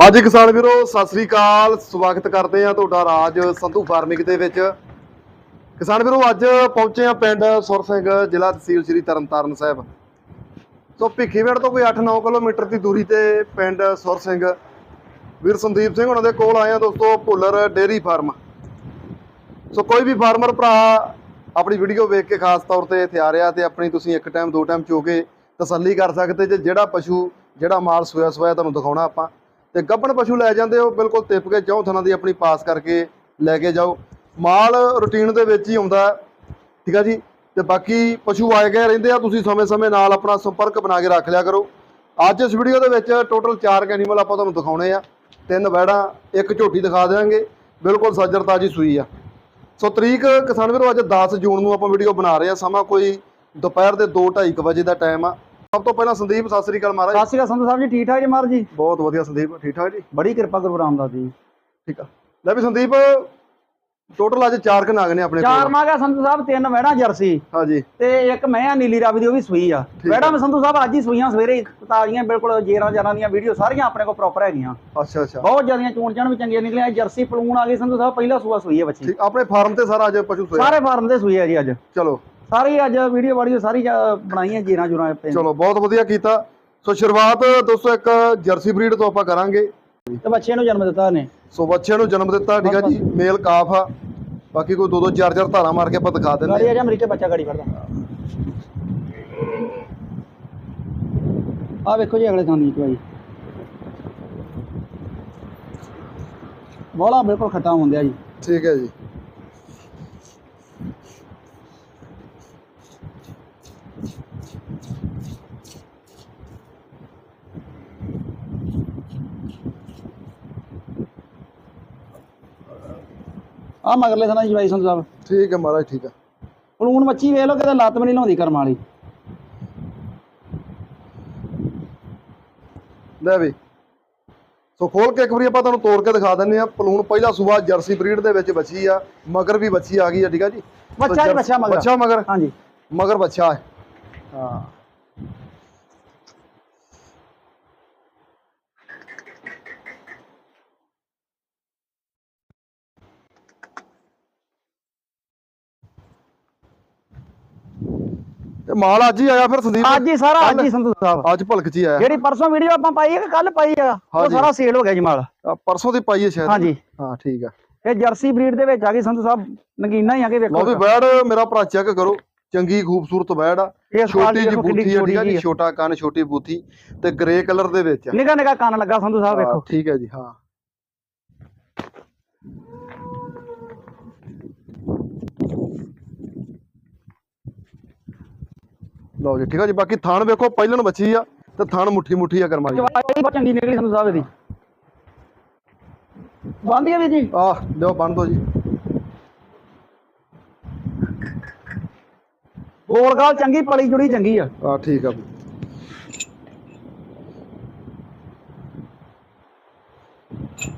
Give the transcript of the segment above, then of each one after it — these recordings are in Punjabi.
ਹਾਂਜੀ ਕਿਸਾਨ ਵੀਰੋ, ਸਤਿ ਸ੍ਰੀ ਅਕਾਲ। ਸਵਾਗਤ ਕਰਦੇ ਆ ਤੁਹਾਡਾ ਰਾਜ ਸੰਧੂ ਫਾਰਮਿੰਗ ਦੇ ਵਿੱਚ। ਕਿਸਾਨ ਵੀਰੋ, ਅੱਜ ਪਹੁੰਚੇ ਆ ਪਿੰਡ ਸੁਰ ਸਿੰਘ ਜ਼ਿਲ੍ਹਾ ਤਹਿਸੀਲ ਸ੍ਰੀ ਤਰਨਤਾਰਨ ਸਾਹਿਬ। ਸੋ ਭਿੱਖੀਵਿੰਡ ਤੋਂ ਕੋਈ 8-9 ਕਿਲੋਮੀਟਰ ਦੀ ਦੂਰੀ ਤੇ ਪਿੰਡ ਸੁਰ ਸਿੰਘ ਵੀਰ ਸੰਦੀਪ ਸਿੰਘ ਉਹਨਾਂ ਦੇ ਕੋਲ ਆਏ ਆ ਦੋਸਤੋ, ਭੁੱਲਰ ਡੇਰੀ ਫਾਰਮ। ਸੋ ਕੋਈ ਵੀ ਫਾਰਮਰ ਭਰਾ ਆਪਣੀ ਵੀਡੀਓ ਵੇਖ ਕੇ ਖਾਸ ਤੌਰ ਤੇ ਇੱਥੇ ਆ ਰਿਹਾ ਤੇ ਆਪਣੀ ਤੁਸੀਂ ਇੱਕ ਟਾਈਮ, ਦੋ ਟਾਈਮ ਚੋ ਕੇ ਤਸੱਲੀ ਕਰ ਸਕਦੇ ਜੇ ਜਿਹੜਾ ਪਸ਼ੂ, ਜਿਹੜਾ ਮਾਲ ਸੋਇਆ ਸੋਇਆ ਤੁਹਾਨੂੰ ਦਿਖਾਉਣਾ ਆਪਾਂ। ਤੇ ਗੱਭਣ ਪਸ਼ੂ ਲੈ ਜਾਂਦੇ ਹੋ, ਬਿਲਕੁਲ ਤਿੱਪ ਕੇ ਚੌਂ ਥਣਾ ਦੀ ਆਪਣੀ ਪਾਸ ਕਰਕੇ ਲੈ ਕੇ ਜਾਓ। ਮਾਲ ਰੂਟੀਨ ਦੇ ਵਿੱਚ ਹੀ ਆਉਂਦਾ ਠੀਕ ਆ ਜੀ? ਤੇ ਬਾਕੀ ਪਸ਼ੂ ਆਏ ਗਏ ਰਹਿੰਦੇ ਆ, ਤੁਸੀਂ ਸਮੇਂ-ਸਮੇਂ ਨਾਲ ਆਪਣਾ ਸੰਪਰਕ ਬਣਾ ਕੇ ਰੱਖ ਲਿਆ ਕਰੋ। ਅੱਜ ਇਸ ਵੀਡੀਓ ਦੇ ਵਿੱਚ ਟੋਟਲ 4 ਐਨੀਮਲ ਆਪਾਂ ਤੁਹਾਨੂੰ ਦਿਖਾਉਣੇ ਆ। ਤਿੰਨ ਵੈੜਾਂ, ਇੱਕ ਝੋਟੀ ਦਿਖਾ ਦੇਵਾਂਗੇ ਬਿਲਕੁਲ ਸੱਜਰ ਤਾਜੀ ਸੂਈ ਆ। ਸੋ ਤਰੀਕ ਕਿਸਾਨ ਵੀਰੋ, ਅੱਜ 10 ਜੂਨ ਨੂੰ ਆਪਾਂ ਵੀਡੀਓ ਬਣਾ ਰਹੇ ਆ। ਸਮਾਂ ਕੋਈ ਦੁਪਹਿਰ ਦੇ 2:30 ਵਜੇ ਦਾ ਟਾਈਮ ਆ। ਸਭ ਤੋਂ ਪਹਿਲਾਂ ਸੰਦੀਪ ਸਤਿ ਸ੍ਰੀ ਅਕਾਲ ਮਹਾਰਾਜ। ਸਤਿ ਸ਼੍ਰੀ ਅਕਾਲ ਸੰਧੂ ਸਾਹਿਬ ਜੀ ਠੀਕ ਠਾਕ ਜੀ ਮਾਰ ਜੀ? ਬਹੁਤ ਵਧੀਆ ਸੰਦੀਪ ਠੀਕ ਠਾਕ ਜੀ? ਬੜੀ ਕਿਰਪਾ ਗੁਰੂ ਰਾਮਦਾਸ ਜੀ। ਠੀਕ ਆ। ਲੈ ਵੀ ਸੰਦੀਪ ਟੋਟਲ ਅੱਜ 4 ਕਨਾਗ ਨੇ ਆਪਣੇ ਚਾਰ ਮਾਗਾ ਸੰਧੂ ਸਾਹਿਬ ਤਿੰਨ ਵਹਿਣਾ ਜਰਸੀ। ਹਾਂਜੀ। ਤੇ ਇੱਕ ਮੈਂ ਆ ਨੀਲੀ ਰਾਵੀ ਦੀ ਉਹ ਵੀ ਸੂਈ ਆ। ਆ। ਮੈਂ ਸੰਧੂ ਸਾਹਿਬ ਅੱਜ ਹੀ ਸੂਈਆਂ ਸਵੇਰੇ ਹੀ ਤਾਜ਼ੀਆਂ ਬਿਲਕੁਲ ਜੇਰਾਂ ਜਰਾਂ ਦੀਆਂ ਵੀਡੀਓ ਸਾਰੀਆਂ ਆਪਣੇ ਕੋਲ ਪ੍ਰੋਪਰ ਹੈਗੀਆਂ। ਅੱਛਾ ਅੱਛਾ। ਬਹੁਤ ਜ਼ਿਆਦੀਆਂ ਚੋਣ ਚਣ ਵੀ ਚੰਗੀਆਂ ਨਿਕਲੀਆਂ ਜਰਸੀ ਪਲੂਣ ਆ ਗਈ ਸੰਧੂ ਸਾਹਿਬ ਪਹਿਲਾ ਸੂਆ ਸੂਈ ਹੈ ਬੱਚੀ। ਆਪਣੇ ਫਾਰਮ ਤੇ ਸਾਰਾ ਅੱਜ ਪਸ਼ੂ ਸੋਇਆ। ਸਾਰੇ ਫਾਰਮ ਦੇ ਸੂਈ ਆ ਜੀ ਅੱਜ। ਚਲੋ। ਸਾਰੀ ਅੱਜ ਵੀਡੀਓ ਵਾਡੀਓ ਸਾਰੀ ਜ- ਬਣਾਈਆਂ ਜੇਰਾਂ ਜੁਰਾਂ ਤੇ ਚਲੋ ਬਹੁਤ ਵਧੀਆ ਕੀਤਾ। ਸੋ ਸ਼ੁਰੂਆਤ ਦੋਸਤੋ ਇੱਕ ਜਰਸੀ ਬਰੀਡ ਤੋਂ ਆਪਾਂ ਕਰਾਂਗੇ। ਤੇ ਬੱਚੇ ਨੂੰ ਜਨਮ ਦਿੱਤਾ ਨੇ ਸੋ ਬੱਚਿਆਂ ਨੂੰ ਜਨਮ ਦਿੱਤਾ ਠੀਕ ਆ ਜੀ? ਮੇਲ ਕਾਫ ਆ। ਬਾਕੀ ਕੋਈ ਦੋ ਦੋ ਚਾਰ ਚਾਰ ਧਾਰਾਂ ਮਾਰ ਕੇ ਆਪਾਂ ਦਿਖਾ ਦਿੰਦੇ ਗਾੜੀ। ਆ ਜਾ ਅਮਰੀਕੇ ਬੱਚਾ ਗਾੜੀ ਫੜਦਾ। ਆ ਵੇਖੋ ਜੀ ਅਗਲੇ ਥਾਂ ਦੀ ਚਵਾਈ ਬੋਲਾ ਬਿਲਕੁਲ ਖੱਟਾ ਹੁੰਦਿਆ ਜੀ। ਠੀਕ ਹੈ ਜੀ। ਆ ਮਗਰਲੇ ਥਾਂ ਦੀ ਚਵਾਈ ਸੰਧੂ ਸਾਹਿਬ। ਠੀਕ ਹੈ ਮਹਾਰਾਜ ਠੀਕ ਹੈ। ਪਲੂਣ ਮੱਛੀ ਵੇਖ ਲਓ ਕਿਤੇ ਲੱਤ ਵੀ ਨਹੀਂ ਲਾਉਂਦੀ ਕਰਮ ਵਾਲੀ। ਲੈ ਵੀ। ਸੋ ਖੋਲ ਕੇ ਇੱਕ ਵਾਰੀ ਆਪਾਂ ਤੁਹਾਨੂੰ ਤੋੜ ਕੇ ਦਿਖਾ ਦਿੰਨੇ ਆ ਪਲੂਣ ਪਹਿਲਾ ਸੂਆ ਜਰਸੀ ਬਰੀਡ ਦੇ ਵਿੱਚ ਬੱਚੀ ਆ ਮਗਰ ਵੀ ਬੱਚੀ ਆ ਗਈ ਆ ਠੀਕ ਆ ਜੀ? ਬੱਚਾ ਹੀ ਬੱਚਾ ਮਗਰ। ਬੱਚਾ ਮਗਰ। ਹਾਂਜੀ। ਮਗਰ ਬੱਚਾ ਹੈ। ਹਾਂ। ਤੇ ਮਾਲ ਅੱਜ ਹੀ ਆਇਆ ਫਿਰ ਸੰਦੀਪ ਅੱਜ ਹੀ ਸਾਰਾ ਅੱਜ ਹੀ ਸੰਧੂ ਸਾਹਿਬ। ਅੱਜ ਭਲਕ ਚ ਹੀ ਆਇਆ। ਜਿਹੜੀ ਪਰਸੋਂ ਵੀਡੀਓ ਆਪਾਂ ਪਾਈ ਹੈ ਕਿ ਕੱਲ ਪਾਈ ਆ ਉਹ। ਸਾਰਾ ਸੇਲ ਹੋ ਗਿਆ ਜੀ ਮਾਲ। ਪਰਸੋਂ ਦੀ ਪਾਈ ਹੈ ਸ਼ਾਇਦ। ਹਾਂਜੀ। ਹਾਂ ਠੀਕ ਆ। ਇਹ ਜਰਸੀ ਬਰੀਡ ਦੇ ਵਿੱਚ ਆ ਗਈ ਸੰਧੂ ਸਾਹਿਬ ਨਗੀਨਾ ਹੀ ਆ ਕੇ ਲਓ ਵੀ ਵੇਖੋ ਬੈੜ ਮੇਰਾ ਭਰਾ ਚੈੱਕ ਕਰੋ। ਚੰਗੀ ਖੂਬਸੂਰਤ ਬੈੜ ਆ। ਇਹ ਛੋਟੀ ਜਿਹੀ ਬੂਥੀ ਆ ਠੀਕ ਆ ਜੀ? ਛੋਟਾ ਕੰਨ ਛੋਟੀ ਬੂਥੀ ਤੇ ਗ੍ਰੇ ਕਲਰ ਦੇ ਵਿੱਚ ਨਿਗਾ ਨਿਗਾ ਕੰਨ ਲੱਗਾ ਸੰਧੂ ਸਾਹਿਬ ਹਾਂ, ਵੇਖੋ। ਠੀਕ ਹੈ ਜੀ ਹਾਂ। ਲਓ ਜੀ ਠੀਕ ਆ ਜੀ ਬਾਕੀ ਥਾਣ ਵੇਖੋ ਪਹਿਲਣ ਬੱਚੀ ਆ ਤੇ ਥਾਣ ਮੁੱਠੀ ਮੁੱਠੀ ਆ ਚਵਾਈ ਬਹੁਤ ਚੰਗੀ ਨਿਕਲੀ ਸੰਧੂ ਸਾਹਿਬ ਇਹਦੀ। ਬੰਦੀ ਆ ਵੀ ਜੀ? ਆਹ ਲਿਓ ਬੰਨ ਦੋ ਜੀ। ਗੋਲ ਗਾਲ ਚੰਗੀ ਪਲੀ ਜੁੜੀ ਚੰਗੀ ਆ। ਆ ਠੀਕ ਆ।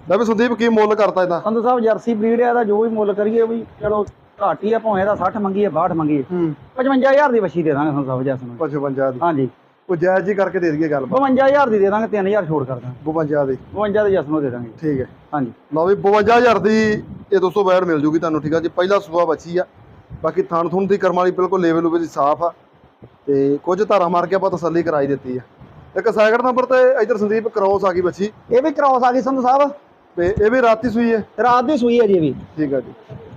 ਲੈ ਵੀ ਸੰਦੀਪ ਕੀ ਮੁੱਲ ਕਰਤਾ ਇਹਦਾ? ਸੰਧੂ ਸਾਹਿਬ ਜਰਸੀ ਬਰੀਡ ਆ ਦਾ ਜੋ ਵੀ ਮੁੱਲ ਕਰੀਏ ਵੀ ਚਲੋ ਘਾਟ ਹੀ ਆ ਭਾਵੇਂ ਇਹਦਾ 60 ਮੰਗੀ ਆ 62 ਮੰਗੀ ਆ। ਹੂੰ। 55000 ਦੀ ਵਛੀ ਦੇ ਦਾਂਗੇ ਸੰਧੂ ਸਾਹਿਬ ਜੈਸ ਨੂੰ 55 ਦੀ। ਹਾਂਜੀ। ਉਹ ਜਾਇਜ਼ ਜੀ ਕਰਕੇ ਦੇ ਦਈਏ ਗੱਲ 52000 ਦੀ ਦੇ ਦਾਂਗੇ 3000 ਛੋੜ ਕਰ ਦਾਂਗੇ। 52 ਦੀ। 52 ਦੀ ਜੈਸ ਨੂੰ ਦੇ ਦਾਂਗੇ। ਠੀਕ ਹੈ। ਹਾਂਜੀ। ਲਓ ਵੀ 52000 ਦੀ ਇਹ 200 ਬੈਡ ਮਿਲ ਜੂਗੀ ਤੁਹਾਨੂੰ ਠੀਕ ਆ ਜੀ? ਪਹਿਲਾ ਸੂਆ ਬੱਚੀ ਆ। ਬਾਕੀ ਥਣ ਥੁਣ ਦੀ ਕਰਮ ਵਾਲੀ ਬਿਲਕੁਲ ਲੈਵਲ ਉਵੇ ਦੀ ਸਾਫ਼ ਆ। ਤੇ ਕੁਝ ਧਾਰਾ ਮਾਰ ਕੇ ਆਪਾਂ ਤਸੱਲੀ ਕਰਾਈ ਦਿੱਤੀ ਆ। ਇੱਕ ਸੈਕਿੰਡ ਨੰਬਰ ਤੇ ਇਧਰ ਸੰਦੀਪ ਕ੍ਰੋਸ ਆ ਗਈ ਬੱਚੀ ਇਹ ਵੀ ਕ੍ਰਾਸ ਆ ਗਈ ਸੰਧੂ ਸਾਹਿਬ। ਤੇ ਇਹ ਵੀ ਰਾਤੀ ਸੂਈ ਹੈ? ਰਾਤ ਦੀ ਸੂਈ ਹੈ ਜੀ ਇਹ ਵੀ। ਠੀਕ ਆ ਜੀ।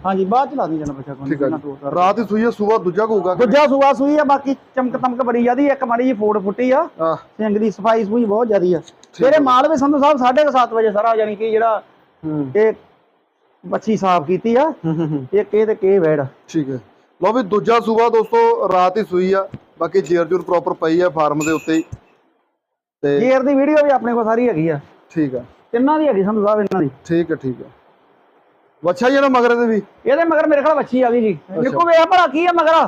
ਹਾਂਜੀ ਬਾਅਦ ਚ ਲਾ ਦੀ ਜਨਾ ਬੱਚਾ ਕੋਈ ਠੀਕ ਆ ਜੀ। ਰਾਤ ਦੀ ਸੂਈ ਹੈ ਸੂਆ ਦੂਜਾ ਹੋਊਗਾ ਦੂਜਾ ਸੂਆ ਸੂਈ ਆ ਬਾਕੀ ਚਮਕ ਤਮਕ ਬੜੀ ਜਿਆਦੀ ਇੱਕ ਮਾੜੀ ਜੀ ਫੋੜ ਫੁੱਟੀ ਆ। ਸਿੰਘ ਦੀ ਸਫ਼ਾਈ ਸਫੂਈ ਬਹੁਤ ਜਿਆਦੀ ਆ। ਤੇਰੇ। ਮਾਲ ਵੀ ਸੰਧੂ ਸਾਹਿਬ 7:30 ਵਜੇ ਸਾਰਾ ਯਾਨੀ ਕਿ ਜਿਹੜਾ ਹੂੰ। ਇਹ ਬੱਚੀ ਸਾਫ਼ ਕੀਤੀ ਆ ਹੂੰ, ਹੂੰ, ਹੂੰ। ਇਹ ਤੇ ਕੇ ਵੈੜ ਠੀਕ ਹੈ। ਲਓ ਵੀ ਦੂਜਾ ਸੂਆ ਦੋਸਤੋ ਰਾਤ ਹੀ ਸੂਈ ਆ ਬਾਕੀ ਜੇਰ ਜੂਰ ਪ੍ਰੋਪਰ ਪਈ ਆ ਫਾਰਮ ਦੇ ਉੱਤੇ ਹੀ। ਤੇ ਜੇਰ ਦੀ ਵੀਡੀਓ ਵੀ ਆਪਣੇ ਕੋਲ ਸਾਰੀ ਹੈਗੀ ਆ। ਠੀਕ ਆ। ਤਿੰਨਾਂ ਦੀ ਹੈਗੀ ਸੰਧੂ ਸਾਹਿਬ ਇਹਨਾਂ ਦੀ। ਠੀਕ ਹੈ ਠੀਕ ਹੈ। ਵੱਛਾ ਹੀ ਨਾ ਮਗਰ ਇਹਦੇ ਵੀ? ਇਹਦੇ ਮਗਰ ਮੇਰੇ ਕੋਲ ਬੱਚੀ ਆ ਗਈ ਜੀ। ਨਿੱਕੂ ਵੇਖ ਭਲਾ ਕੀ ਆ ਮਗਰ।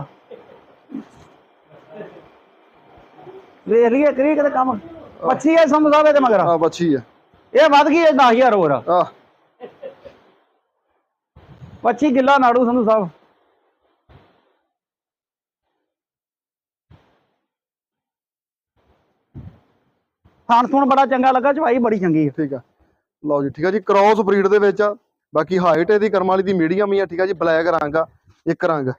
ਵੇਖ ਲਈਏ ਕਰੀ ਕਿਤੇ ਕੰਮ। ਬੱਚੀ ਆ ਸੰਧੂ ਸਾਹਿਬ ਇਹਦੇ ਮਗਰ। ਆ ਵੱਛੀ ਆ। ਇਹ ਵੱਧ ਗਈ ਹੈ 10000 ਹੋਰ। ਆ ਆ ਬੱਚੀ ਗਿੱਲਾ ਨਾੜੂ ਸੰਧੂ ਸਾਹਿਬ ਥਾਣ ਥੂਣ ਬੜਾ ਚੰਗਾ ਲੱਗਾ ਚਵਾਈ ਬੜੀ ਚੰਗੀ ਆ। ਠੀਕ ਆ। ਲਓ ਜੀ ਠੀਕ ਆ ਜੀ ਕ੍ਰਾਸ ਬਰੀਡ ਦੇ ਵਿੱਚ ਆ। ਬਾਕੀ ਹਾਈਟ ਇਹਦੀ ਕਰਮ ਵਾਲੀ ਦੀ ਮੀਡੀਅਮ ਹੀ ਆ ਠੀਕ ਆ ਜੀ ਬਲੈਕ ਰੰਗ ਆ ਇੱਕ ਰੰਗ।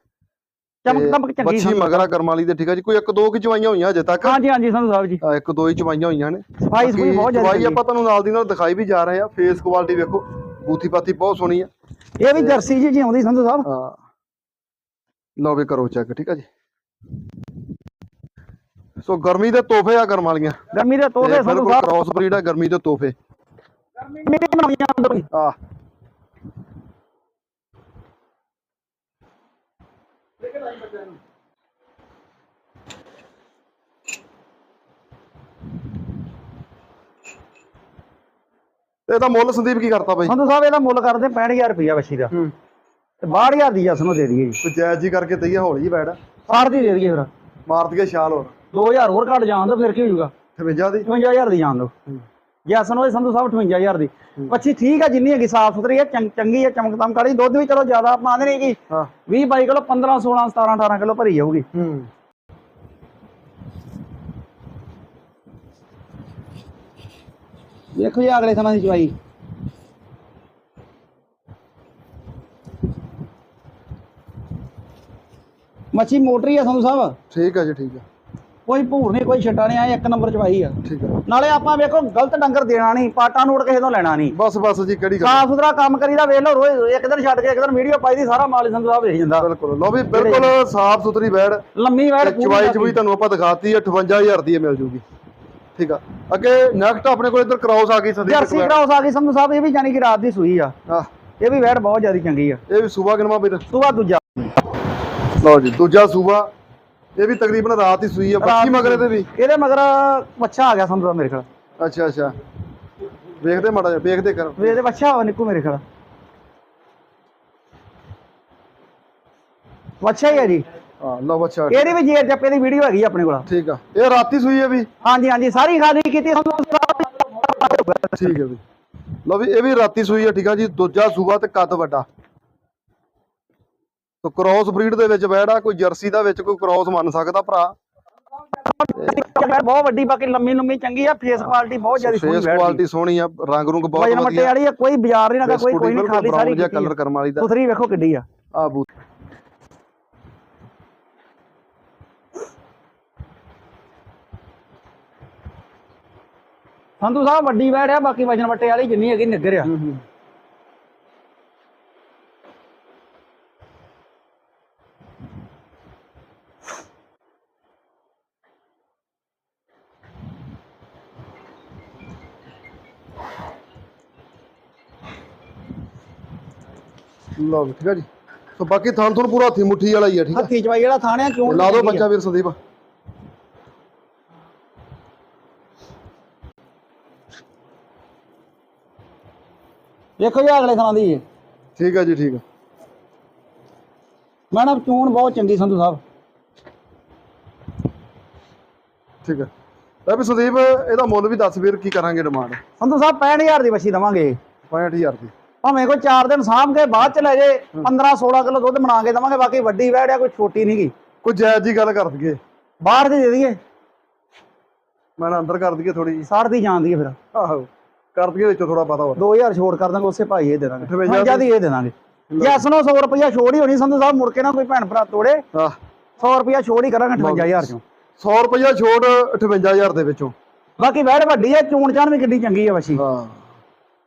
ਚਮਕ ਤੇ ਚਮਕ ਚੰਗੀ ਬੱਚੀ ਮਗਰਾ ਕਰਮ ਵਾਲੀ ਦੇ ਠੀਕ ਆ ਜੀ ਕੋਈ ਇੱਕ ਦੋ ਕੀ ਚਵਾਈਆਂ ਹੋਈਆਂ ਅਜੇ ਤੱਕ। ਹਾਂਜੀ ਹਾਂਜੀ ਸੰਧੂ ਸਾਹਿਬ ਜੀ। ਇੱਕ ਦੋ ਹੀ ਚਵਾਈਆਂ ਹੋਈਆਂ ਨੇ। ਸਫ਼ਾਈ ਸਫ਼ਾਈ ਬਹੁਤ ਜ਼ਿਆਦਾ ਚਵਾਈ। ਆਪਾਂ ਤੁਹਾਨੂੰ ਨਾਲ ਦੀ ਨਾਲ ਦਿਖਾਈ ਵੀ ਜਾ ਰਹੇ ਆ। ਫੇਸ ਕੁਆਲਿਟੀ ਵੇਖੋ ਬੂਥੀ ਪਾਤੀ ਬਹੁਤ ਸੋਹਣੀ ਆ। ਇਹ ਵੀ ਜਰਸੀ ਜੀ ਜੀ ਆਉਂਦੀ ਸੰਧੂ ਸਾਹਿਬ। ਹਾਂ। ਲਓ ਵੀ ਕਰੋ ਚੈੱਕ ਠੀਕ ਆ ਜੀ। ਸੋ ਗਰਮੀ ਦੇ ਤੋਹਫੇ ਆ ਕਰਮ ਵਾਲੀਆਂ। ਗਰਮੀ ਦੇ ਤੋਹਫੇ ਸੰਧੂ ਸਾਹਿਬ। ਕ੍ਰਾਸ ਬਰੀਡ ਆ ਗਰਮੀ ਦੇ ਤੋਹਫੇ। ਆ ਇਹਦਾ ਮੁੱਲ ਸੰਦੀਪ ਕੀ ਕਰਤਾ ਬਾਈ? ਸੰਧੂ ਸਾਹਿਬ ਇਹਦਾ ਮੁੱਲ ਕਰਦੇ 65000 ਰੁਪਇਆ ਬੱਚੀ ਦਾ। ਹੂੰ। ਤੇ 62000 ਦੀ ਜਸ ਨੂੰ ਦੇ ਦਈਏ ਜੀ। ਜਾਇਜ਼ ਜੀ ਕਰਕੇ ਤਈਆ ਹੌਲੀ ਜੀ ਬੈਠ। 60 ਦੀ ਦੇ ਦਈਏ ਫਿਰ। ਮਾਰ ਦਈਏ ਛਾਲ ਹੋਰ। 2000 ਹੋਰ ਘੱਟ ਜਾਣ ਦੋ ਫਿਰ ਕੀ ਹੋ ਜਾਊਗਾ 58 ਦੀ 55000 ਦੀ ਜਾਣ ਦੋ ਜਸ ਨੂੰ ਇਹ ਸੰਧੂ ਸਾਹਿਬ 58000 ਦੀ। ਬੱਚੀ ਠੀਕ ਹੈ ਜਿੰਨੀ ਹੈਗੀ ਸਾਫ਼ ਸੁਥਰੀ ਹੈ ਚੰਗ- ਹੈ ਚਮਕਦਮ ਕਾਲੀ। ਦੁੱਧ ਵੀ ਚਲੋ ਜ਼ਿਆਦਾ ਆਪਾਂ ਆਂਦੇ ਨਹੀਂ ਕਿ ਹਾਂ। 20 22 ਕਿਲੋ 15 16 17 18 ਕਿਲੋ ਭਰੀ ਜਾਊਗੀ। ਹੂੰ। ਵੇਖੋ ਜੀ ਅਗਲੇ ਥਾਂ ਦੀ ਚਵਾਈ। ਮੱਛੀ ਮੋਟਰੀ ਆ ਸੰਧੂ ਸਾਹਿਬ? ਠੀਕ ਆ ਜੀ ਠੀਕ ਆ। ਕੋਈ ਭੂਰ ਨਹੀਂ ਕੋਈ ਛੱਟਾ ਨਹੀਂ ਆ ਇੱਕ ਨੰਬਰ ਚਵਾਈ ਆ। ਠੀਕ ਆ। ਨਾਲੇ ਆਪਾਂ ਵੇਖੋ ਗਲਤ ਡੰਗਰ ਦੇਣਾ ਨਹੀਂ ਪਾਟਾ ਨੋਟ ਕਿਸੇ ਤੋਂ ਲੈਣਾ ਨਹੀਂ। ਬਸ ਬਸ ਜੀ ਕਿਹੜੀ ਗੱਲ ਸਾਫ਼ ਸੁਥਰਾ ਕੰਮ ਕਰੀਦਾ ਵੇਖ ਲਓ ਰੋਜ਼ ਇੱਕ ਦਿਨ ਛੱਡ ਕੇ ਇੱਕ ਦਿਨ ਵੀਡੀਓ ਪਾਈ ਦੀ ਸਾਰਾ ਮਾਲ ਹੀ ਸਾਹਿਬ ਵੇਖ ਜਾਂਦਾ। ਬਿਲਕੁਲ ਲਓ ਵੀ ਬਿਲਕੁਲ ਸਾਫ਼ ਸੁਥਰੀ ਬੈੜ ਲੰਮੀ ਵੈੜ ਤੇ ਚਵਾਈ ਚਵਾਈ ਤੁਹਾਨੂੰ ਆਪਾਂ ਦਿਖਾਤੀ 58000 ਦੀ ਮਿਲ ਜੂਗੀ। ਠੀਕ ਆ। ਅੱਗੇ ਨੈਕਸਟ ਆਪਣੇ ਕੋਲ ਇੱਧਰ ਕ੍ਰਾਸ ਆ ਗਈ ਸੰਦੀਪ ਜਰਸੀ ਕਰਾਉਸ ਆ ਗਈ ਸੰਧੂ ਸਾਹਿਬ ਇਹ ਵੀ ਜਾਨੀ ਕਿ ਰਾਤ ਦੀ ਸੂਈ ਆ। ਇਹ ਵੀ ਵੈੜ ਬਹੁਤ ਜ਼ਿਆਦਾ ਚੰਗੀ ਆ। ਇਹ ਵੀ ਸੂਬਾ ਕਿਨਵਾ ਵੀਰ? ਸੂਆ ਦੂਜਾ। ਲਓ ਜੀ ਦੂਜਾ ਸੂਬਾ। ਇਹ ਵੀ ਤਕਰੀਬਨ ਰਾਤ ਹੀ ਸੂਈ ਆ ਬੱਚੀ ਮਗਰੇ ਤੇ ਵੀ? ਇਹਦੇ ਮਗਰ ਬੱਚਾ ਆ ਗਿਆ ਸਾਹਿਬ ਮੇਰੇ ਖਿਆਲ। ਅੱਛਾ ਅੱਛਾ। ਵੇਖਦੇ ਮਾੜਾ ਜਿਹਾ ਵੇਖਦੇ ਕਰ। ਵੀ ਇਹਦੇ ਬੱਚਾ ਹੋਇਆ ਨਿੱਕੂ ਮੇਰੇ ਖਿਆਲ। ਬੱਚਾ ਹੀ ਹੈ ਜੀ। ਹਾਂ ਲਓ ਬੱਚਾ ਇਹਦੀ ਵੀ ਜੇਰ ਜੱਪੇ ਦੀ ਵੀਡੀਓ ਹੈਗੀ ਆਪਣੇ ਕੋਲ। ਠੀਕ ਆ। ਇਹ ਰਾਤੀ ਸੂਈ ਹੈ ਵੀ? ਹਾਂਜੀ ਹਾਂਜੀ ਸਾਰੀ ਖਾਲੀ ਕੀਤੀ ਠੀਕ ਹੈ ਵੀ। ਲਓ ਵੀ ਇਹ ਵੀ ਰਾਤੀ ਸੂਈ ਹੈ ਠੀਕ ਆ ਜੀ। ਦੂਜਾ ਸੂਬਾ ਤੇ ਕੱਦ ਵੱਡਾ। ਤੋ ਕ੍ਰਾਸ ਬਰੀਡ ਦੇ ਵਿੱਚ ਬੈੜਾ ਕੋਈ ਜਰਸੀ ਦਾ ਵਿੱਚ ਕੋਈ ਕ੍ਰਾਸ ਮੰਨ ਸਕਦਾ ਭਰਾ? ਬਹੁਤ ਵੱਡੀ ਬਾਕੀ ਲੰਮੀ ਲੰਮੀ ਚੰਗੀ ਆ ਫੇਸ ਕੁਆਲਿਟੀ ਬਹੁਤ ਜ਼ਿਆਦਾ ਸੋਹਣੀ ਫੇਸ ਕੁਆਲਿਟੀ ਸੋਹਣੀ ਆ ਰੰਗ ਰੁੰਗ ਬਹੁਤ ਵਜਨ ਮੱਟੇ ਵਧੀਆ ਵਾਲੀ ਆ ਕੋਈ ਬਾਜ਼ਾਰ ਨਹੀਂ ਲਗਾ ਕੋਈ ਕੋਈ ਨਹੀਂ ਖਾਲੀ ਸਾਰੀ ਜਿਹਾ ਕਲਰ ਕਰਮ ਵਾਲੀ ਦਾ ਸੁਥਰੀ ਵੇਖੋ ਕਿੱਡੀ ਆ। ਆ ਬੂ ਸੰਧੂ ਸਾਹਿਬ ਵੱਡੀ ਵੈੜ ਆ ਬਾਕੀ ਵਜਨ ਮੱਟੇ ਵਾਲੀ ਜਿੰਨੀ ਹੈਗੀ ਨਿੱਗਰ ਆ। ਲਓ ਵੀ, ਠੀਕ ਆ ਜੀ। ਸੋ ਬਾਕੀ ਥਾਂ ਤੁਹਾਨੂੰ ਪੂਰਾ ਹੱਥੀ ਮੁੱਠੀ ਵਾਲਾ ਹੀ ਆ ਠੀਕ ਆ। ਹੱਥੀ ਚਵਾਈ ਜਿਹੜਾ ਥਾਣਿਆ ਕਿਉਂ ਲਾ ਦਿਓ ਬੱਚਾ ਵੀਰ ਸੰਦੀਪ। ਵੇਖੋ ਜੀ ਅਗਲੇ ਥਾਂ ਦੀ। ਠੀਕ ਆ ਜੀ ਠੀਕ ਆ। ਮੈਡਮ ਚੋਣ ਬਹੁਤ ਚੰਗੀ ਸੰਧੂ ਸਾਹਿਬ। ਠੀਕ ਆ। ਲੈ ਵੀ ਸੰਦੀਪ ਇਹਦਾ ਮੁੱਲ ਵੀ ਦੱਸ ਵੀਰ ਕੀ ਕਰਾਂਗੇ ਡਿਮਾਂਡ? ਸੰਧੂ ਸਾਹਿਬ 65000 ਦੀ ਬੱਚੀ ਦਵਾਂਗੇ। 65000 ਦੀ। ਭਾਵੇਂ ਕੋਈ 4 ਦਿਨ ਸਾਂਭ ਕੇ ਬਾਅਦ ਚ ਲੈ ਜੇ 15 16 ਕਿਲੋ ਦੁੱਧ ਬਣਾ ਕੇ ਦਵਾਂਗੇ ਬਾਕੀ ਵੱਡੀ ਵੈੜ ਆ ਕੋਈ ਛੋਟੀ ਨਹੀਂਗੀ ਕੋਈ ਜਾਇਜ਼ ਜੀ ਗੱਲ ਕਰ ਦਈਏ। ਬਾਹਰ ਦੀ ਦੇ ਦਈਏ। ਮੈਂ ਨਾ ਅੰਦਰ ਕਰ ਦਈਏ ਥੋੜੀ ਜੀ। 60 ਦੀ ਜਾਣ ਦਈਏ ਫਿਰ। ਆਹੋ ਕਰ ਦਈਏ ਵਿੱਚੋਂ ਥੋੜਾ ਪਤਾ ਹੋਰ। 2000 ਛੋੜ ਕਰ ਦਾਂਗੇ ਉਸੇ ਭਾਈ ਇਹ ਦੇ ਦਾਂਗੇ। ਅਠਵੰਜਾ ਪੰਜਾ ਦੀ ਇਹ ਦੇ ਦਾਂਗੇ। ਜੈਸ ਨੂੰ 100 ਰੁਪਇਆ ਛੋੜ ਹੀ ਹੋਣੀ ਸੰਧੂ ਸਾਹਿਬ ਮੁੜ ਕੇ ਨਾ ਕੋਈ ਭੈਣ ਭਰਾ ਤੋੜੇ। ਹਾਂ 100 ਰੁਪਇਆ ਛੋੜ ਹੀ ਕਰਾਂਗੇ 58000 ਚੋਂ। 100 ਰੁਪਇਆ ਛੋਟ 58000 ਦੇ ਵਿੱਚੋਂ। ਬਾਕੀ ਵੈੜ ਵੱਡੀ ਹੈ ਚੋਣ ਚਾਣ ਵੀ ਕਿੱਡੀ ਚੰਗੀ ਹੈ ਵਸ਼ੀ ਹਾਂ।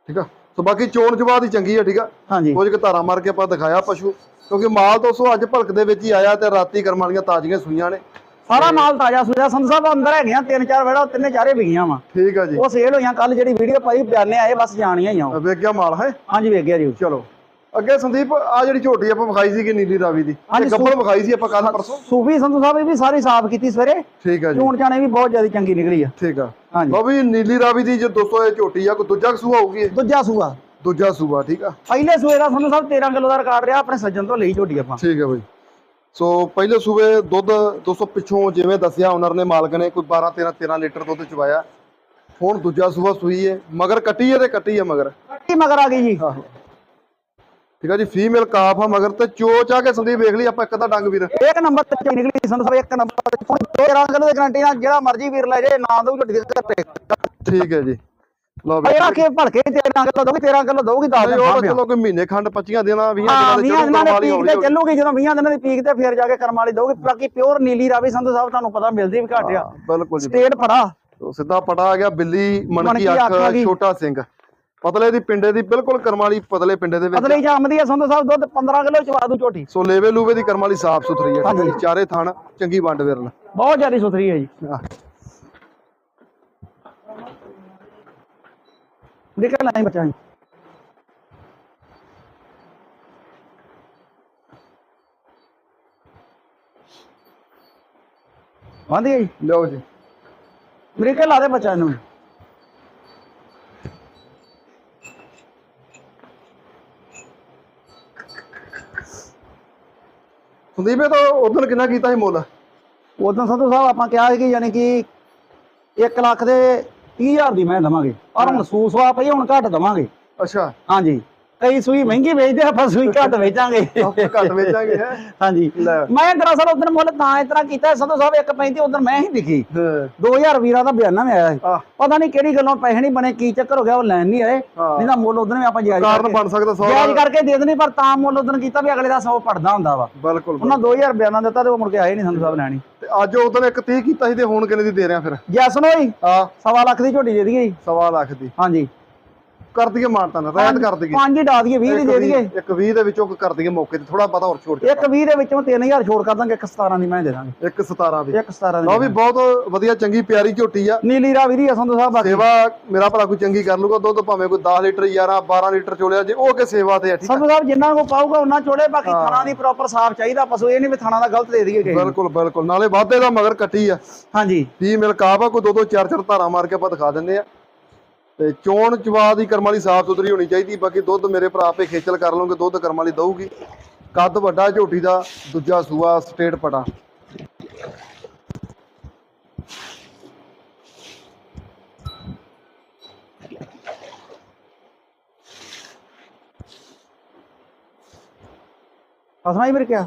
ਠੀਕ ਆ। ਸੋ ਬਾਕੀ ਚੋਣ ਚਬਾਦ ਹੀ ਚੰਗੀ ਆ ਠੀਕ ਆ? ਹਾਂਜੀ। ਕੁਝ ਧਾਰਾ ਮਾਰ ਕੇ ਆਪਾਂ ਦਿਖਾਇਆ ਪਸ਼ੂ ਕਿਉਂਕਿ ਮਾਲ ਦੋਸਤੋ ਅੱਜ ਭਲਕ ਦੇ ਵਿੱਚ ਹੀ ਆਇਆ ਤੇ ਰਾਤੀ ਕਰਮ ਵਾਲੀਆਂ ਤਾਜ਼ੀਆਂ ਸੂਈਆਂ ਨੇ। ਸਾਰਾ ਮਾਲ ਤਾਜ਼ਾ ਸੁਜਾ ਸੰਧੂ ਸਾਹਿਬ ਅੰਦਰ ਹੈਗੀਆਂ ਤਿੰਨ ਚਾਰ ਵੈੜਾ ਤਿੰਨੇ ਚਾਰੇ ਵਿਗੀਆਂ ਵਾ। ਠੀਕ ਆ ਜੀ। ਉਹ ਸੇਲ ਹੋਈਆਂ ਕੱਲ ਜਿਹੜੀ ਵੀਡੀਓ ਪਾਈ ਬਿਆਨੇ ਆਏ ਬਸ ਜਾਣੀਆਂ ਹੀ ਆ ਉਹ। ਵੇਖ ਗਿਆ ਮਾਲ ਹੈ? ਹਾਂਜੀ ਵੇਖ ਗਿਆ ਜੀ। ਚਲੋ। ਅੱਗੇ ਸੰਦੀਪ ਆ ਜਿਹੜੀ ਝੋਟੀ ਆਪਾਂ ਵਿਖਾਈ ਸੀ ਕਿ ਨੀਲੀ ਰਾਵੀ ਦੀ ਇਹ ਗੱਬਲ ਵਿਖਾਈ ਸੀ ਆਪਾਂ ਕੱਲ ਪਰਸੋਂ? ਸੂਫੀ ਸੰਧੂ ਸਾਹਿਬ ਇਹ ਵੀ ਸਾਰੀ ਸਾਫ਼ ਕੀਤੀ ਸਵੇਰੇ। ਠੀਕ ਆ ਜੀ। ਚੋਣ ਚਾਣੇ ਵੀ ਬਹੁਤ ਜ਼ਿਆਦਾ ਚੰਗੀ ਨਿਕਲੀ ਆ। ਠੀਕ ਆ। ਹਾਂਜੀ। ਵੀ ਨੀਲੀ ਰਾਵੀ ਦੀ ਜੋ ਦੋਸਤੋ ਇਹ ਝੋਟੀ ਆ ਕੋਈ ਦੂਜਾ ਸੂਆ ਹੋਊਗੀ? ਦੂਜਾ ਸੂਆ। ਦੂਜਾ ਸੂਆ ਠੀਕ ਆ। ਪਹਿਲੇ ਸੂਏ ਦਾ ਸੰਧੂ ਸਾਹਿਬ 13 ਕਿਲੋ ਦਾ ਰਿਕਾਰਡ ਰਿਹਾ ਆਪਣੇ ਸੱਜਣ ਤੋਂ ਲਈ ਝੋਟੀ ਆਪਾਂ। ਠੀਕ ਹੈ ਬਈ। ਸੋ ਪਹਿਲੇ ਸੂਬੇ ਦੁੱਧ 200 ਪਿੱਛੋਂ ਜਿਵੇਂ ਦੱਸਿਆ ਓਨਰ ਨੇ ਮਾਲਕ ਨੇ ਕੋਈ 12 13 13 ਲੀਟਰ ਦੁੱਧ ਚਵਾਇਆ। ਹੁਣ ਦੂਜਾ ਸੂਬਾ ਸੂਈ ਹੈ ਮਗਰ ਕੱਟੀ ਹੈ ਤੇ ਕੱਟੀ ਹੈ ਮਗਰ? ਕੱਟੀ ਮਗਰ ਆ ਗਈ ਜੀ। ਆਹੋ। ਠੀਕ ਆ ਜੀ ਫੀਮੇਲ ਕਾਫ ਆ ਮਗਰ ਤੇ ਚੋਚ ਆ ਕੇ ਸੰਦੀਪ ਵੇਖ ਲਈ ਆਪਾਂ ਇੱਕ ਅੱਧਾ ਡੰਗ ਵੀਰ। ਇੱਕ ਨੰਬਰ ਤੇ ਨਿਕਲੀ ਸੰਧੂ ਸਾਹਿਬ ਇੱਕ ਨੰਬਰ ਤੇ 13 ਕਿਲੋ ਦੀ ਗਾਰੰਟੀ ਨਾਲ ਜਿਹੜਾ ਮਰਜ਼ੀ ਵੀਰ ਲੈ ਜੇ ਨਾ ਦਊ ਝੋਟੀ ਦੇ ਘਰੇ ਠੀਕ ਹੈ ਜੀ। ਲਓ ਵੀ। ਇਹ ਰੱਖੇ ਭਲਕੇ 13 ਕਿਲੋ ਦਊਗੀ 13 ਕਿਲੋ ਦਊਗੀ 10 ਨਹੀਂ, ਦਿਨ ਤਾਂ ਸਾਂਭਿਆ ਚਲੋ ਕੋਈ ਮਹੀਨੇ ਖੰਡ 25 ਦਿਨਾਂ 20 ਹਾਂ ਦਿਨਾਂ ਦੇ 20 ਦਿਨਾਂ ਦੇ ਵਾਲੀ ਪੀਕ ਤੇ। ਚੱਲੂਗੀ ਜਦੋਂ 20 ਦਿਨਾਂ ਦੇ ਪੀਕ ਤੇ ਫਿਰ ਜਾ ਕੇ ਕਰਮ ਵਾਲੀ ਦਊਗੀ। ਬਾਕੀ ਪਿਓਰ ਨੀਲੀ ਰਾਵੀ ਸੰਧੂ ਸਾਹਿਬ ਤੁਹਾਨੂੰ ਪਤਾ ਮਿਲਦੀ ਵੀ ਘੱਟ ਆ ਹਾਂ, ਬਿਲਕੁਲ ਸਟੇਟ ਪੜਾ ਤੋ ਸਿੱਧਾ ਪਟਾ ਆ ਗਿਆ ਬਿੱਲੀ ਮਣਕੀ ਅੱਖ। ਛੋਟਾ ਸਿੰਘ। ਪਤਲੇ ਦੀ ਪਿੰਡੇ ਦੀ ਬਿਲਕੁਲ ਕਰਮ ਵਾਲੀ ਪਤਲੇ ਪਿੰਡੇ ਦੇ ਵਿੱਚ। ਅਦਲੇ ਜੰਮਦੀ ਆ ਸੰਧੂ ਸਾਹਿਬ ਦੁੱਧ 15 ਕਿਲੋ ਚਵਾ ਦੂ ਝੋਟੀ। ਸੋ ਲੇਵੇ ਲੂਵੇ ਦੀ ਕਰਮ ਵਾਲੀ ਸਾਫ਼ ਸੁਥਰੀ ਹੈ। ਹਾਂਜੀ। ਚਾਰੇ ਥਣ ਚੰਗੀ ਵੰਡ ਵਿਰਲ। ਬਹੁਤ ਜ਼ਿਆਦਾ ਸੁਥਰੀ ਹੈ ਜੀ। ਆਹ, ਦੇਖਿਆ ਨਹੀਂ ਬੱਚਾ ਜੀ ਵਾਂਦੀ ਜੀ ਲਓ ਜੀ। ਮੇਰੇ ਕੋਲ ਲਾ ਦੇ ਬੱਚਾ ਨੂੰ। ਸੰਦੀਪ ਇਹ ਤਾਂ ਉਦੋਂ ਕਿੰਨਾ ਕੀਤਾ ਸੀ ਮੁੱਲ? ਉਦੋਂ ਸੰਧੂ ਸਾਹਿਬ ਆਪਾਂ ਕਿਹਾ ਸੀ ਕਿ ਯਾਨੀ ਕਿ 1 ਲੱਖ ਦੇ 30000 ਦੀ ਮੈਂ ਦਵਾਂਗੇ। ਪਰ ਮਹਿਸੂਸ ਵਾ ਪਈ ਹੁਣ ਘੱਟ ਦਵਾਂਗੇ। ਅੱਛਾ। ਹਾਂਜੀ। ਕਈ ਸੂਈ ਮਹਿੰਗੀ ਵੇਚਦੇ ਆਪਾਂ ਸੂਈ ਘੱਟ ਵੇਚਾਂਗੇ। ਘੱਟ ਵੇਚਾਂਗੇ ਹੈ। ਹਾਂਜੀ। ਮੈਂ ਦਰਅਸਲ ਉਦੋਂ ਮੁੱਲ ਤਾਂ ਇਸ ਤਰ੍ਹਾਂ ਕੀਤਾ ਸੰਧੂ ਸਾਹਿਬ 1.35 ਉਦੋਂ ਮੈਂ ਹੀ ਦਿਖੀ ਹਾਂ। 2000 ਵੀਰਾਂ ਦਾ ਬਿਆਨਾ ਵੀ ਆਇਆ ਪਤਾ ਨਹੀਂ ਕਿਹੜੀ ਗੱਲੋਂ ਪੈਸੇ ਨਹੀਂ ਬਣੇ ਕੀ ਚੱਕਰ ਹੋ ਗਿਆ ਉਹ ਲੈਣ ਨਹੀਂ ਆਏ। ਹਾਂ। ਨਹੀਂ ਤਾਂ ਮੁੱਲ ਉਦੋਂ ਵੀ ਆਪਾਂ ਜਾਇਜ਼ ਕਾਰਨ ਬਣ ਸਕਦਾ ਸੌ ਜਾਇਜ਼ ਕਰਕੇ ਦੇ ਦੇਣੀ ਪਰ ਤਾਂ ਮੁੱਲ ਉਦੋਂ ਕੀਤਾ ਵੀ ਅਗਲੇ ਦਾ 100 ਪੜਦਾ ਹੁੰਦਾ ਵਾ। ਬਿਲਕੁਲ ਉਹਨਾਂ 2000 ਬਿਆਨਾ ਦਿੱਤਾ ਤੇ ਉਹ ਮੁੜ ਕੇ ਆਏ ਨਹੀਂ ਸੰਧੂ ਸਾਹਿਬ ਲੈਣੀ ਤੇ ਅੱਜ ਉਦੋਂ ਇੱਕ 30 ਕੀਤਾ ਸੀ ਤੇ ਹੁਣ ਕਿੰਨੇ ਦੀ ਦੇ ਰਿਆਂ ਫਿਰ? ਜੈਸਨ ਹੋਈ ਆ ਸਵਾ ਲੱਖ ਦੀ ਝੋਟੀ ਦੇ ਦਈਏ ਜੀ। ਸਵਾ ਲੱਖ ਦੀ। ਹਾਂਜੀ। ਕਰ ਦਈਏ ਮਾਨਤਾ ਨਾ ਰਹਿਤ ਕਰ ਦਈਏ। ਪੰਜ ਹੀ ਡਾ ਦਈਏ 20 ਦੀ ਦੇ ਦਈਏ। ਇੱਕ 20 ਦੇ ਵਿੱਚੋਂ ਕਰ ਦਈਏ ਮੌਕੇ ਤੇ ਥੋੜਾ ਪਤਾ ਹੋਰ ਛੋੜ ਕੇ। ਇੱਕ 20 ਦੇ ਵਿੱਚੋਂ 3000 ਛੋੜ ਕਰ ਦਾਂਗੇ ਇੱਕ 17 ਦੀ ਮੈਂ ਦੇ ਦਾਂਗੇ। ਇੱਕ 17 ਦੀ। ਇੱਕ 17 ਲਓ ਦੀ ਵੀ ਬਹੁਤ ਵਧੀਆ ਚੰਗੀ ਪਿਆਰੀ ਝੋਟੀ ਆ। ਨੀਲੀ ਰਾਵੀ ਦੀ ਆ ਸੰਧੂ ਸਾਹਿਬ ਬਾਕੀ। ਸੇਵਾ ਮੇਰਾ ਭਰਾ ਕੋਈ ਚੰਗੀ ਕਰ ਲੂਗਾ ਦੁੱਧ ਭਾਵੇਂ ਕੋਈ 10 ਲੀਟਰ 11 12 ਲੀਟਰ ਚੋਲਿਆ ਜੇ ਉਹ ਕੇ ਸੇਵਾ ਤੇ ਆ ਠੀਕ ਆ? ਸੰਧੂ ਸਾਹਿਬ ਜਿੰਨਾ ਕੋ ਪਾਊਗਾ ਉਹਨਾਂ ਚੋਲੇ ਬਾਕੀ ਥਣਾ ਦੀ ਪ੍ਰੋਪਰ ਸਾਫ਼ ਚਾਹੀਦਾ ਪਸ਼ੂ ਇਹ ਨਹੀਂ ਵੀ ਥਣਾ ਦਾ ਗਲਤ ਦੇ ਦਈਏ ਕਿਸੇ। ਬਿਲਕੁਲ ਬਿਲਕੁਲ। ਨਾਲੇ ਵਾਧੇ ਦਾ ਮਗਰ ਕੱਟੀ ਆ। ਹਾਂਜੀ। 30 ਮਿਲ ਕਾਬਾ ਕੋਈ ਦੋ ਦੋ ਚਾਰ ਚਾਰ ਧਾਰਾਂ ਮਾਰ ਕੇ ਆਪਾਂ ਦਿਖਾ ਦਿੰਦੇ ਆ। ਤੇ ਚੋਣ ਚਵਾ ਦੀ ਕਰਮ ਵਾਲੀ ਸਾਫ਼ ਸੁਥਰੀ ਹੋਣੀ ਚਾਹੀਦੀ, ਬਾਕੀ ਦੁੱਧ ਮੇਰੇ ਭਰਾ ਆਪੇ ਖੇਚਲ ਕਰ ਲਓਗੇ ਦੁੱਧ ਕਰਮ ਵਾਲੀ ਦਊਗੀ। ਕੱਦ ਵੱਡਾ, ਝੋਟੀ ਦਾ, ਦੂਜਾ ਸੂਆ, ਸਟੇਟ ਪਟਾ। ਫਸਣਾ ਹੀ ਫਿਰ ਕਿਆ?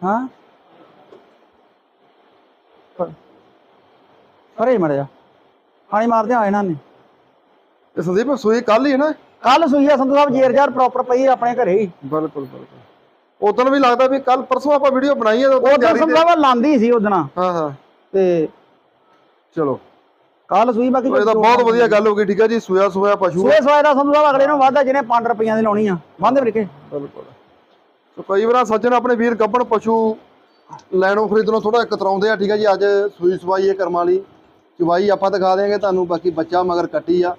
ਹਾਂ? ਅਰੇ ਮੜਿਆ ਪਾਣੀ ਮਾਰਦੇ ਆ ਇਹਨਾਂ। ਨੇ ਤੇ ਸੰਦੀਪ ਸੂਈ ਕੱਲ ਹੀ ਹੈ ਨਾ? ਕੱਲ ਸੂਈ ਆ ਸੰਧੂ ਸਾਹਿਬ ਜੇਰ ਜਾਰ ਪ੍ਰੋਪਰ ਪਈ ਆ ਆਪਣੇ ਘਰੇ ਹੀ। ਬਿਲਕੁਲ ਬਿਲਕੁਲ। ਉਦੋਂ ਵੀ ਲੱਗਦਾ ਵੀ ਕੱਲ ਪਰਸੋਂ ਆਪਾਂ ਵੀਡੀਓ ਬਣਾਈ ਹੈ ਉਦੋਂ ਜਾਰੀ ਸੰਧੂ ਸਾਹਿਬ ਲਾਂਦੀ ਸੀ ਉਹਦਣਾ ਹਾਂ ਹਾਂ। ਤੇ ਚਲੋ। ਕੱਲ ਸੂਈ ਬਾਕੀ ਇਹ ਤਾਂ ਬਹੁਤ ਵਧੀਆ ਗੱਲ ਹੋ ਗਈ ਠੀਕ ਹੈ ਜੀ। ਸੂਆ ਸੂਆ ਪਸ਼ੂ। ਸੂਏ ਸਵਾਏ ਦਾ ਸੰਧੂ ਸਾਹਿਬ ਅਗਲੇ ਨੂੰ ਵਾਧਾ ਜਿਹਨੇ 5 ਰੁਪਈਆਂ ਦੀ ਲਾਉਣੀ ਆ। ਵਾਂਦੇ ਬਰੀਕੇ। ਬਿਲਕੁਲ। ਸੋ ਕਈ ਵਾਰ ਸੱਜਣ ਆਪਣੇ ਵੀਰ ਗੱਬਣ ਪਸ਼ੂ ਲੈਣੋਂ ਖਰੀਦਣੋਂ ਥੋੜਾ ਇਕਤਰਾਉਂਦੇ ਆ ਠੀਕ ਹੈ ਜੀ। ਅੱਜ ਸੂਈ ਸਵਾਈ ਇਹ ਕਰਮਾਂ ਚਵਾਈ ਆਪਾਂ ਦਿਖਾ ਦੇਾਂਗੇ ਤੁਹਾਨੂੰ ਬਾਕੀ ਬੱਚਾ ਮਗਰ ਕੱਟੀ ਆ।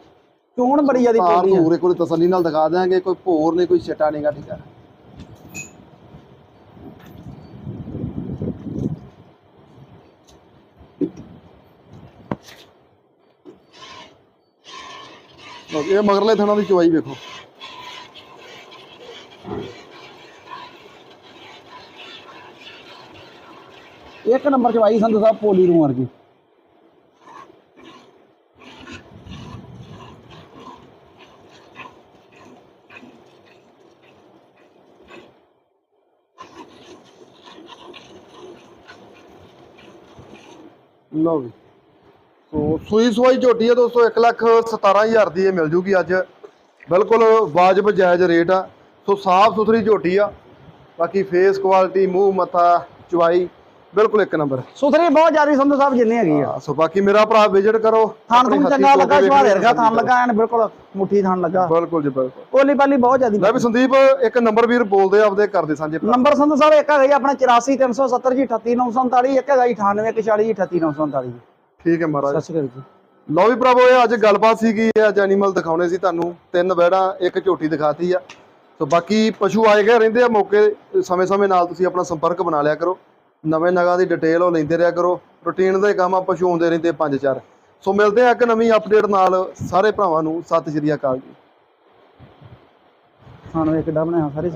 ਚੋਣ ਬੜੀ ਜਿਆਦੀ ਤਾਰ ਪਈ ਆ। ਧੂਰੇ ਕੋਲ ਤਸੱਲੀ ਨਾਲ ਦਿਖਾ ਦੇਾਂਗੇ ਕੋਈ ਭੋਰ ਨਹੀਂ ਕੋਈ ਛਟਾ ਨਹੀਂਗਾ ਠੀਕ ਜੀ, ਇਹ ਮਗਰਲੇ ਥਣਾ ਦੀ ਚਵਾਈ ਵੇਖੋ। ਇੱਕ ਨੰਬਰ ਚ ਵਾਈ ਸੰਧੂ ਸਾਹਿਬ ਪੋਲੀ ਨੂੰ ਵਰਗੀ। ਲਓ ਵੀ। ਸੋ ਸੂਈ ਸਵਾਈ ਝੋਟੀ ਹੈ ਦੋਸਤੋ 1 ਲੱਖ 17000 ਦੀ ਇਹ ਮਿਲ ਜੂਗੀ ਅੱਜ। ਬਿਲਕੁਲ ਵਾਜਬ ਜਾਇਜ਼ ਰੇਟ ਆ। ਸੋ ਸਾਫ਼ ਸੁਥਰੀ ਝੋਟੀ ਆ। ਬਾਕੀ ਫੇਸ ਕੁਆਲਿਟੀ ਮੂੰਹ, ਮੱਥਾ ਚਵਾਈ ਬਿਲਕੁਲ ਇੱਕ ਨੰਬਰ। ਸੁਥਰੀ ਬਹੁਤ ਜ਼ਿਆਦੀ ਸੰਧੂ ਸਾਹਿਬ ਜਿੰਨੀ ਹੈਗੀ ਆ। ਸੋ ਬਾਕੀ ਮੇਰਾ ਭਰਾ ਵਿਜ਼ਿਟ ਕਰੋ। ਨੂੰ ਹੱਥੀਂ ਚੰਗਾ ਲੱਗਾ ਵੇਖੋ ਰਿਹਾ ਥਾਨ ਲੱਗਾ ਐਨ ਬਿਲਕੁਲ ਮੁੱਠੀ ਥਾਨ ਲੱਗਾ। ਬਿਲਕੁਲ ਜੀ ਬਿਲਕੁਲ। ਪੋਲੀ ਪਾਲੀ ਬਹੁਤ ਜ਼ਿਆਦੀ। ਲੈ ਵੀ ਸੰਦੀਪ ਇੱਕ ਨੰਬਰ ਵੀਰ ਬੋਲਦੇ ਆਪਦੇ ਕਰਦੇ ਸਾਂਝੇ। ਨੰਬਰ ਸੰਧੂ ਸਾਹਿਬ ਇੱਕ ਹੈਗਾ ਜੀ ਆਪਣਾ 84370 ਜੀ 38947 ਇੱਕ ਹੈਗਾ ਜੀ 9841 ਜੀ 38947 ਜੀ। ਠੀਕ ਹੈ ਮਹਾਰਾਜ। ਸਤਿ ਸ਼੍ਰੀ ਅਕਾਲ ਜੀ। ਲਓ ਵੀ ਇਹ ਅੱਜ ਗੱਲਬਾਤ ਸੀਗੀ ਅੱਜ ਐਨੀਮਲ ਦਿਖਾਉਣੇ ਸੀ ਤੁਹਾਨੂੰ। ਤਿੰਨ ਵੈੜਾਂ ਇੱਕ ਝੋਟੀ ਦਿਖਾਤੀ ਆ। ਸੋ ਬਾਕੀ ਪਸ਼ੂ ਆਏ ਗਏ ਰਹਿੰਦੇ ਆ ਮੌਕੇ ਸਮੇਂ-ਸਮੇਂ ਨਾਲ ਤੁਸੀਂ ਆਪਣਾ ਸੰਪਰਕ ਬਣਾ ਲਿਆ ਕਰੋ। ਨਵੇਂ ਨਗਾਂ ਦੀ ਡਿਟੇਲ ਉਹ ਲੈਂਦੇ ਰਿਹਾ ਕਰੋ। ਰੁਟੀਨ ਦਾ ਕੰਮ ਆਪਾਂ ਪਸ਼ੂ ਰਹਿੰਦੇ ਪੰਜ ਚਾਰ। ਸੋ ਮਿਲਦੇ ਆ ਇੱਕ ਨਵੀਂ ਅਪਡੇਟ ਨਾਲ। ਸਾਰੇ ਭਰਾਵਾਂ ਨੂੰ ਸਤਿ ਸ਼੍ਰੀ ਅਕਾਲ ਜੀ। ਸਾਨੂੰ ਵੇ ਕਿੱਡਾ ਬਣਾਇਆ? ਸਾਰੇ